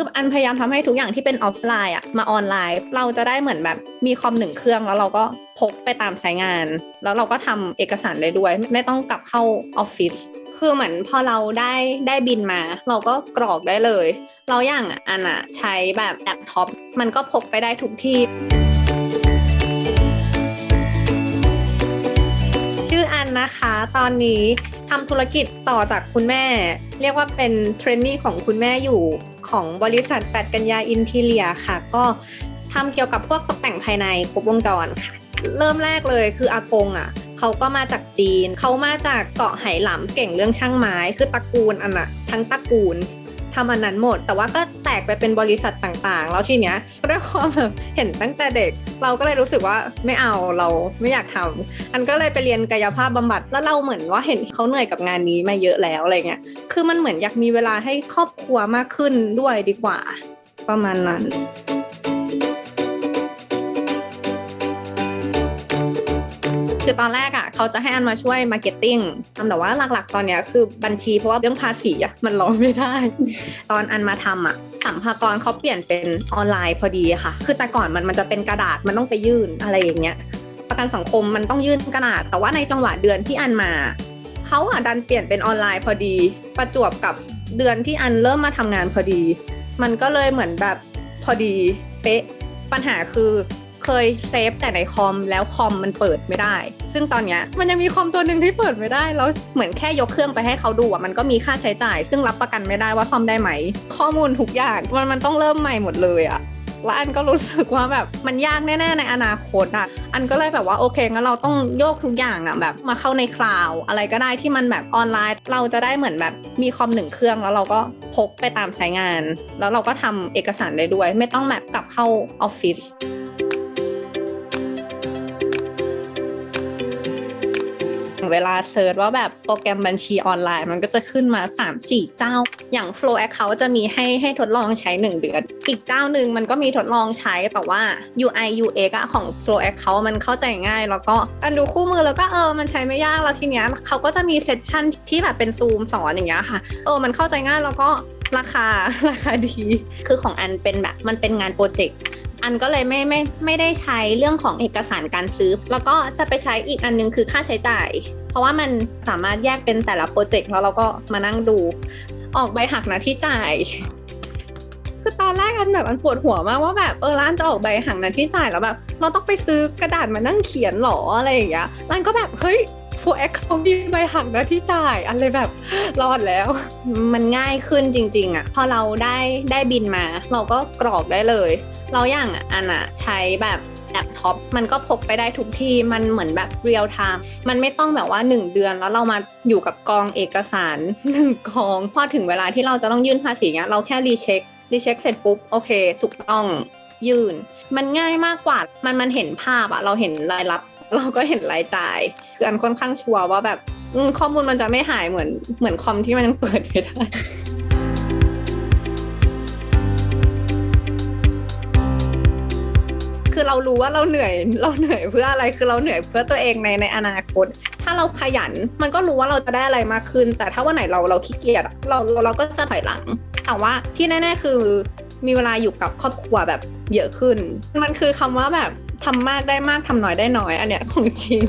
คืออันพยายามทำให้ทุกอย่างที่เป็นออฟไลน์อะมาออนไลน์ เราจะได้เหมือนแบบมีคอมหนึ่งเครื่อง แล้วเราก็พกไปตามสายงาน แล้วเราก็ทำเอกสารได้ด้วย ไม่ต้องกลับเข้าออฟฟิศคือเหมือนพอเราได้ได้บินมา เราก็กรอกได้เลย เราอย่างอันอะใช้แบบแล็ปท็อปมันก็พกไปได้ทุกที่ ออันนะคะ ตอนนี้ทำธุรกิจต่อจากคุณแม่ เรียกว่าเป็นเทรนนี่ของคุณแม่อยู่ของบริษัทแปดกัญญาอินทีเลียค่ะ ก็ทำเกี่ยวกับพวกตกแต่งภายในครบวงจรค่ะ เริ่มแรกเลยคืออากงอะเขาก็มาจากจีน เขามาจากเกาะไหหลำเก่งเรื่องช่างไม้ คือตระกูลอันน่ะทั้งตระกูลทำอันนั้นหมด แต่ว่าก็ กไปเป็นบริษัทต่างๆ แล้วทีเนี้ยด้วยความแบบเห็นตั้งแต่เด็ก เราก็เลยรู้สึกว่าไม่เอาเราไม่อยากทำอันก็เลยไปเรียนกายภาพบำบัดแล้วเราเหมือนว่าเห็นเขาเหนื่อยกับงานนี้มาเยอะแล้วอะไรเงี้ยคือมันเหมือนอยากมีเวลาให้ครอบครัวมากขึ้นด้วยดีกว่า ประมาณนั้น คือตอนแรกอะเขาจะให้อันมาช่วยมาร์เก็ตติ้งแต่ว่าหลักๆ ตอนเนี้ยคือบัญชีเพราะว่าเรื่องภาษีอะมันรอไม่ได้ ตอนอันมาทำอะสัมภากรเขาเปลี่ยนเป็นออนไลน์พอดีค่ะ คือแต่ก่อนมันมันจะเป็นกระดาษมันต้องไปยื่นอะไรอย่างเงี้ยประกันสังคมมันต้องยื่นกระดาษ แต่ว่าในจังหวะเดือนที่อันมาเขาอะดันเปลี่ยนเป็นออนไลน์พอดี ประจวบกับเดือนที่อันเริ่มมาทำงานพอดี มันก็เลยเหมือนแบบพอดีเป๊ะปัญหาคือ เคยเซฟแต่ในคอมแล้วคอมมันเปิดไม่ได้ ซึ่งตอนเนี้ยมันยังมีคอมตัวหนึ่งที่เปิดไม่ได้ แล้วเหมือนแค่ยกเครื่องไปให้เขาดูอะมันก็มีค่าใช้จ่าย ซึ่งรับประกันไม่ได้ว่าซ่อมได้ไหม ข้อมูลทุกอย่างมันมันต้องเริ่มใหม่หมดเลยอะแล้วอันก็รู้สึกว่าแบบมันยากแน่ๆในอนาคตอะ อันก็เลยแบบว่าโอเคงั้นเราต้องโยกทุกอย่างอะแบบมาเข้าในคลาวอะไรก็ได้ที่มันแบบออนไลน์ เราจะได้เหมือนแบบมีคอมหนึ่งเครื่องแล้วเราก็พกไปตามสายงาน แล้วเราก็ทำเอกสารได้ด้วย ไม่ต้องแบบกลับเข้าออฟฟิศ เวลาเซิร์ชว่าแบบโปรแกรมบัญชีออนไลน์ มันก็จะขึ้นมา 3-4 เจ้า อย่าง Flow Account จะมีให้ให้ทดลองใช้ 1 เดือน อีกเจ้าหนึ่งมันก็มีทดลองใช้แต่ว่า UI UX อะของ Flow Account มันเข้าใจง่าย แล้วก็อันดูคู่มือแล้วก็เออมันใช้ไม่ยากแล้วทีเนี้ยเขาก็จะมีเซสชั่นที่แบบเป็นซูมสอนอย่างเงี้ยค่ะเออมันเข้าใจง่ายแล้วก็ราคาราคาดี คือของอันเป็นแบบมันเป็นงานโปรเจกต์ อันก็เลยไม่ไม่ไม่ได้ใช้เรื่องของเอกสารการซื้อ แล้วก็จะไปใช้อีกอันนึงคือค่าใช้จ่าย เพราะว่ามันสามารถแยกเป็นแต่ละโปรเจกต์แล้วเราก็มานั่งดู ออกใบหักหน้าที่จ่าย คือตอนแรกอันแบบอันปวดหัวมากว่าแบบเออร้านจะออกใบหักหน้าที่จ่ายแล้วแบบ เราต้องไปซื้อกระดาษมานั่งเขียนหรออะไรอย่างเงี้ยร้านก็แบบเฮ้ย ฟูแอคเขามีใบหักน้าที่จ่ายอันเลยแบบรอดแล้ว มันง่ายขึ้นจริง ๆอะพอเราได้ได้บินมา เราก็กรอกได้เลย เราอย่างอันอะใช้แบบแล็ปท็อปมันก็พกไปได้ทุกที่มันเหมือนแบบเรียลไทม์มันไม่ต้องแบบว่า 1 เดือนแล้วเรามาอยู่กับกองเอกสารหนึ่งกองพอถึงเวลาที่เราจะต้องยื่นภาษีเนี้ยเราแค่รีเช็ครีเช็คเสร็จปุ๊บโอเคถูกต้องยื่น มันง่ายมากกว่ามันมันเห็นภาพอะเราเห็นรายรับ เราก็เห็นรายจ่าย คืออันค่อนข้างชัวร์ว่าแบบข้อมูลมันจะไม่หายเหมือนเหมือนคอมที่มันยังเปิดไม่ได้คือเรารู้ว่าเราเหนื่อยเราเหนื่อยเพื่ออะไรคือเราเหนื่อยเพื่อตัวเองในในอนาคต ถ้าเราขยันมันก็รู้ว่าเราจะได้อะไรมากขึ้น แต่ถ้าวันไหนเราเราขี้เกียจเราเราก็จะถอยหลัง แต่ว่าที่แน่ ๆ คือมีเวลาอยู่กับครอบครัวแบบเยอะขึ้น มันคือคำว่าแบบ ทำมากได้มากทำน้อยได้น้อย อันเนี้ยของจริง